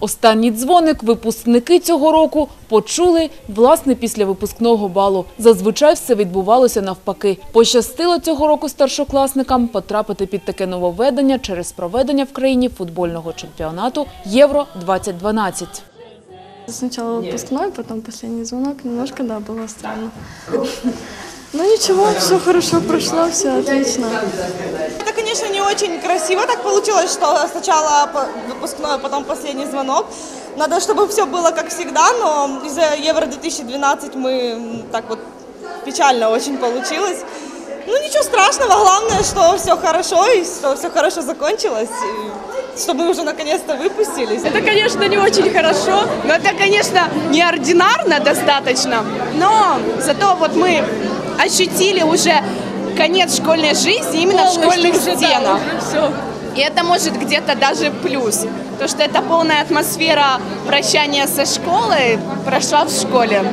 Останній дзвоник випускники цього року почули власне після випускного балу. Зазвичай все відбувалося навпаки. Пощастило цього року старшокласникам потрапити під таке нововведення через проведення в країні футбольного чемпіонату Євро 2012 Сначала выпускной, потом последний звонок. Немножко, да, было странно. Ну ничего, все хорошо прошло, все отлично. Конечно, не очень красиво так получилось, что сначала выпускной, а потом последний звонок. Надо, чтобы все было как всегда, но из-за Евро-2012 мы так вот печально очень получилось. Ну ничего страшного, главное, что все хорошо и что все хорошо закончилось, и что мы уже наконец-то выпустились. Это, конечно, не очень хорошо, но это, конечно, неординарно достаточно, но зато вот мы ощутили уже конец школьной жизни именно в школьных стенах. И это может где-то даже плюс, то что это полная атмосфера прощания со школой прошла в школе.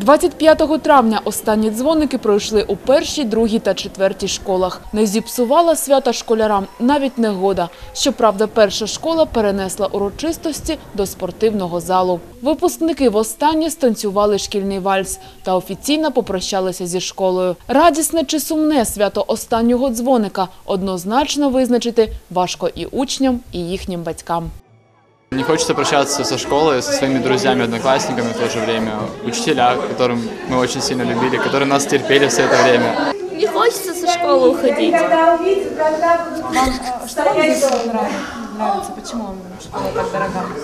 25 травня останні дзвоники пройшли у першій, другій та четвертій школах. Не зіпсувала свята школярам навіть негода. Щоправда, перша школа перенесла урочистості до спортивного залу. Випускники востаннє станцювали шкільний вальс та офіційно попрощалися зі школою. Радісне чи сумне свято останнього дзвоника однозначно визначити важко і учням, і їхнім батькам. Не хочется прощаться со школой, со своими друзьями, одноклассниками в то же время, учителя, которым мы очень сильно любили, которые нас терпели все это время. Не хочется со школы уходить.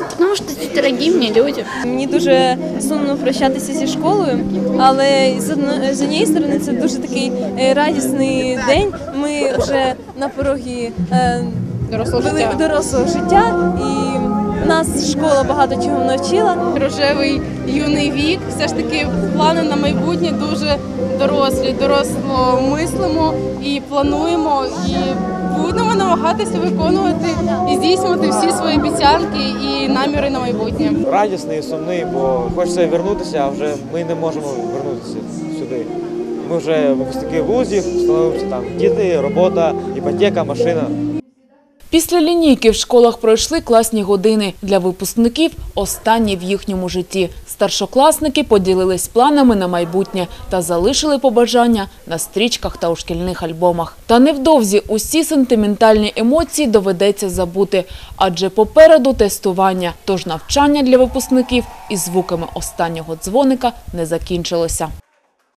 Потому что это дорогие мне люди. Мені дуже сумно прощатися зі школою, але з одно- з однієї сторони це дуже такий е, радісний день. Ми вже на порогі е, вели- дорослого життя, і нас школа багато чого навчила. рожевий юний вік. Все ж таки плани на майбутнє дуже дорослі, доросло мислимо і плануємо, і будемо намагатися виконувати і здійснювати всі свої обіцянки і наміри на майбутнє. радісний сумний, бо хочеться вернутися, а вже ми не можемо вернутися сюди. Ми вже випускники вузів, встановився там діти, робота, іпотека, машина. Після лінійки в школах пройшли класні години. Для випускників останні в їхньому житті. Старшокласники поділились планами на майбутнє та залишили побажання на стрічках та у шкільних альбомах. Та невдовзі усі сентиментальні емоції доведеться забути, адже попереду тестування. Тож навчання для випускників із звуками останнього дзвоника не закінчилося.